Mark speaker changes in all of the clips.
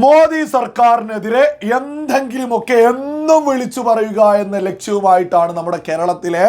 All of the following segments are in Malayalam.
Speaker 1: മോദി സർക്കാരിനെതിരെ എന്തെങ്കിലുമൊക്കെ എന്നും വിളിച്ചു പറയുക എന്ന ലക്ഷ്യവുമായിട്ടാണ് നമ്മുടെ കേരളത്തിലെ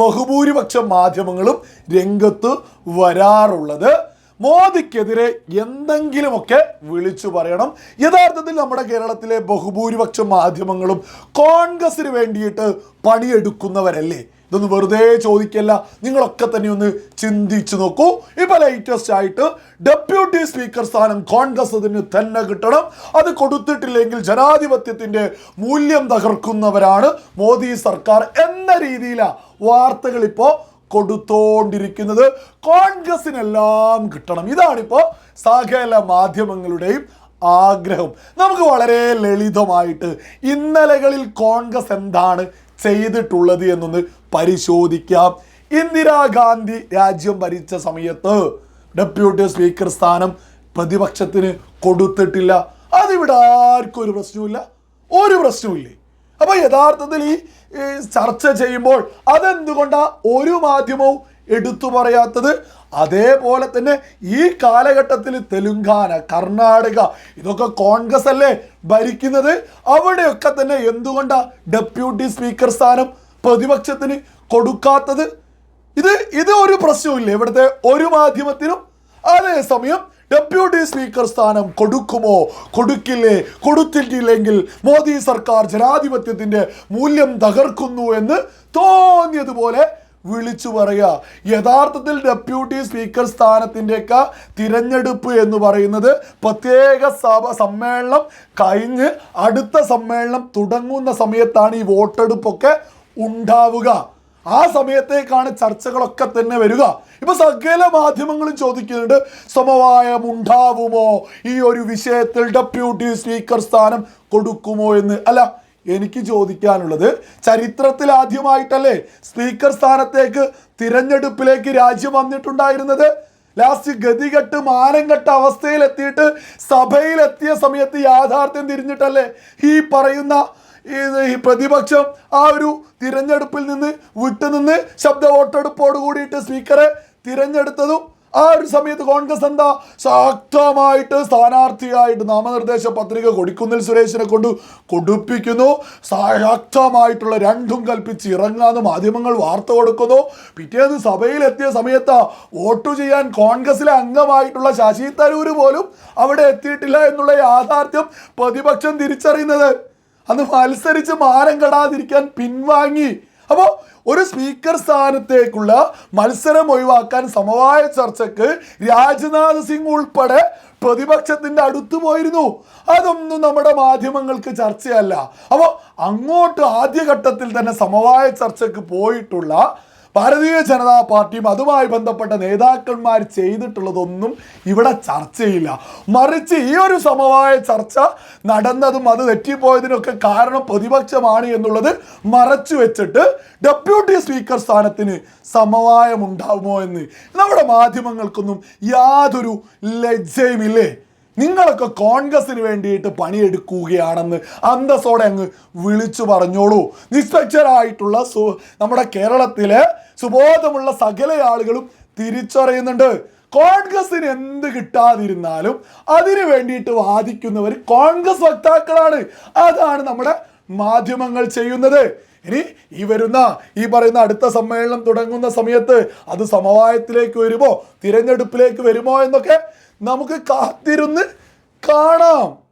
Speaker 1: ബഹുഭൂരിപക്ഷം മാധ്യമങ്ങളും രംഗത്ത് വരാറുള്ളത്. മോദിക്കെതിരെ എന്തെങ്കിലുമൊക്കെ വിളിച്ചു പറയണം. യഥാർത്ഥത്തിൽ നമ്മുടെ കേരളത്തിലെ ബഹുഭൂരിപക്ഷം മാധ്യമങ്ങളും കോൺഗ്രസിന് വേണ്ടിയിട്ട് പണിയെടുക്കുന്നവരല്ലേ? ഇതൊന്ന് വെറുതെ ചോദിക്കല്ല. നിങ്ങളൊക്കെ തന്നെ ഒന്ന് ചിന്തിച്ചു നോക്കൂ. ഇപ്പൊ ലേറ്റസ്റ്റ് ആയിട്ട് ഡെപ്യൂട്ടി സ്പീക്കർ സ്ഥാനം കോൺഗ്രസ് അതിന് തന്നെ കിട്ടണം. അത് കൊടുത്തിട്ടില്ലെങ്കിൽ ജനാധിപത്യത്തിന്റെ മൂല്യം തകർക്കുന്നവരാണ് മോദി സർക്കാർ എന്ന രീതിയിലാണ് വാർത്തകൾ ഇപ്പോ കൊടുത്തോണ്ടിരിക്കുന്നത്. കോൺഗ്രസിനെല്ലാം കിട്ടണം. ഇതാണിപ്പോ സകല മാധ്യമങ്ങളുടെയും ആഗ്രഹം. നമുക്ക് വളരെ ലളിതമായിട്ട് ഇന്നലകളിൽ കോൺഗ്രസ് എന്താണ് ചെയ്തിട്ടുള്ളത് എന്നൊന്ന് പരിശോധിക്കാം. ഇന്ദിരാഗാന്ധി രാജ്യം ഭരിച്ച സമയത്ത് ഡെപ്യൂട്ടി സ്പീക്കർ സ്ഥാനം പ്രതിപക്ഷത്തിന് കൊടുത്തിട്ടില്ല. അതിവിടെ ആർക്കും ഒരു പ്രശ്നവുമില്ല. ഒരു പ്രശ്നവുമില്ലേ? അപ്പൊ യഥാർത്ഥത്തിൽ ഈ ചർച്ച ചെയ്യുമ്പോൾ അതെന്തുകൊണ്ടാ ഒരു മാധ്യമവും എടുത്തു പറയാത്തത്? അതേപോലെ തന്നെ ഈ കാലഘട്ടത്തിൽ തെലുങ്കാന കർണാടക ഇതൊക്കെ കോൺഗ്രസ് അല്ലേ ഭരിക്കുന്നത്? അവിടെയൊക്കെ തന്നെ എന്തുകൊണ്ടാ ഡെപ്യൂട്ടി സ്പീക്കർ സ്ഥാനം പ്രതിപക്ഷത്തിന് കൊടുക്കാത്തത്? ഇത് ഇത് ഒരു പ്രശ്നവുമില്ല. ഇവിടുത്തെ ഒരു മാധ്യമത്തിനും അതേസമയം ഡെപ്യൂട്ടി സ്പീക്കർ സ്ഥാനം കൊടുക്കുമോ? കൊടുക്കില്ലേ? കൊടുത്തിട്ടില്ലെങ്കിൽ മോദി സർക്കാർ ജനാധിപത്യത്തിന്റെ മൂല്യം തകർക്കുന്നു എന്ന് തോന്നിയതുപോലെ വിളിച്ചു പറയുക. യഥാർത്ഥത്തിൽ ഡെപ്യൂട്ടി സ്പീക്കർ സ്ഥാനത്തിന്റെയൊക്കെ തിരഞ്ഞെടുപ്പ് എന്ന് പറയുന്നത് പ്രത്യേക സഭ സമ്മേളനം കഴിഞ്ഞ് അടുത്ത സമ്മേളനം തുടങ്ങുന്ന സമയത്താണ് ഈ വോട്ടെടുപ്പൊക്കെ ഉണ്ടാവുക. ആ സമയത്തേക്കാണ് ചർച്ചകളൊക്കെ തന്നെ വരിക. ഇപ്പൊ സകല മാധ്യമങ്ങളും ചോദിക്കുന്നുണ്ട് സമവായം ഉണ്ടാവുമോ? ഈ ഒരു വിഷയത്തിൽ ഡെപ്യൂട്ടി സ്പീക്കർ സ്ഥാനം കൊടുക്കുമോ എന്ന്? അല്ല എനിക്ക് ചോദിക്കാനുള്ളത് ചരിത്രത്തിൽ ആദ്യമായിട്ടല്ലേ സ്പീക്കർ സ്ഥാനത്തേക്ക് തിരഞ്ഞെടുപ്പിലേക്ക് രാജ്യം വന്നിട്ടുണ്ടായിരുന്നത്? ലാസ്റ്റ് ഗതികെട്ട് മാനംകെട്ട അവസ്ഥയിലെത്തിയിട്ട് സഭയിലെത്തിയ സമയത്ത് യാഥാർത്ഥ്യം തിരിഞ്ഞിട്ടല്ലേ ഈ പറയുന്ന ഈ പ്രതിപക്ഷം ആ ഒരു തിരഞ്ഞെടുപ്പിൽ നിന്ന് വിട്ടുനിന്ന് ശബ്ദ വോട്ടെടുപ്പോട് കൂടിയിട്ട് സ്പീക്കറെ തിരഞ്ഞെടുത്തതും ആ ഒരു സമയത്ത് കോൺഗ്രസ് എന്താ ശക്തമായിട്ട് സ്ഥാനാർത്ഥിയായിട്ട് നാമനിർദ്ദേശ പത്രിക കൊടുക്കുന്നിൽ സുരേഷിനെ കൊണ്ട് കൊടുപ്പിക്കുന്നു. ശക്തമായിട്ടുള്ള രണ്ടും കൽപ്പിച്ച് ഇറങ്ങാന്ന് മാധ്യമങ്ങൾ വാർത്ത കൊടുക്കുന്നു. പിറ്റേന്ന് സഭയിലെത്തിയ സമയത്ത് വോട്ട് ചെയ്യാൻ കോൺഗ്രസിലെ അംഗമായിട്ടുള്ള ശശി തരൂര് പോലും അവിടെ എത്തിയിട്ടില്ല എന്നുള്ള യാഥാർത്ഥ്യം പ്രതിപക്ഷം തിരിച്ചറിയുന്നത്. അന്ന് മത്സരിച്ച് മാനം കെടാതിരിക്കാൻ പിൻവാങ്ങി. അപ്പോൾ ഒരു സ്പീക്കർ സ്ഥാനത്തേക്കുള്ള മത്സരം ഒഴിവാക്കാൻ സമവായ ചർച്ചയ്ക്ക് രാജ്നാഥ് സിംഗ് ഉൾപ്പെടെ പ്രതിപക്ഷത്തിന്റെ അടുത്ത് പോയിരുന്നു. അതൊന്നും നമ്മുടെ മാധ്യമങ്ങൾക്ക് ചർച്ചയല്ല. അപ്പോൾ അങ്ങോട്ട് ആദ്യഘട്ടത്തിൽ തന്നെ സമവായ ചർച്ചയ്ക്ക് പോയിട്ടുള്ള ഭാരതീയ ജനതാ പാർട്ടിയും അതുമായി ബന്ധപ്പെട്ട നേതാക്കന്മാർ ചെയ്തിട്ടുള്ളതൊന്നും ഇവിടെ ചർച്ചയില്ല. മറിച്ച് ഈ ഒരു സമവായ ചർച്ച നടന്നതും അത് തെറ്റിപ്പോയതിനൊക്കെ കാരണം പ്രതിപക്ഷമാണ് എന്നുള്ളത് മറച്ചു വെച്ചിട്ട് ഡെപ്യൂട്ടി സ്പീക്കർ സ്ഥാനത്തിന് സമവായം ഉണ്ടാവുമോ എന്ന്. നമ്മുടെ മാധ്യമങ്ങൾക്കൊന്നും യാതൊരു ലജ്ജയുമില്ലേ? നിങ്ങളൊക്കെ കോൺഗ്രസിന് വേണ്ടിയിട്ട് പണിയെടുക്കുകയാണെന്ന് അന്തസ്സോടെ അങ്ങ് വിളിച്ചു പറഞ്ഞോളൂ. നിഷ്പക്ഷരായിട്ടുള്ള സു നമ്മുടെ കേരളത്തിലെ സുബോധമുള്ള സകല ആളുകളും തിരിച്ചറിയുന്നുണ്ട്. കോൺഗ്രസിന് എന്ത് കിട്ടാതിരുന്നാലും അതിനു വേണ്ടിയിട്ട് വാദിക്കുന്നവർ കോൺഗ്രസ് വക്താക്കളാണ്. അതാണ് നമ്മുടെ മാധ്യമങ്ങൾ ചെയ്യുന്നത്. ഇനി ഈ വരുന്ന ഈ പറയുന്ന അടുത്ത സമ്മേളനം തുടങ്ങുന്ന സമയത്ത് അത് സമവായത്തിലേക്ക് വരുമോ? തിരഞ്ഞെടുപ്പിലേക്ക് വരുമോ എന്നൊക്കെ നമുക്ക് കാത്തിരുന്ന് കാണാം.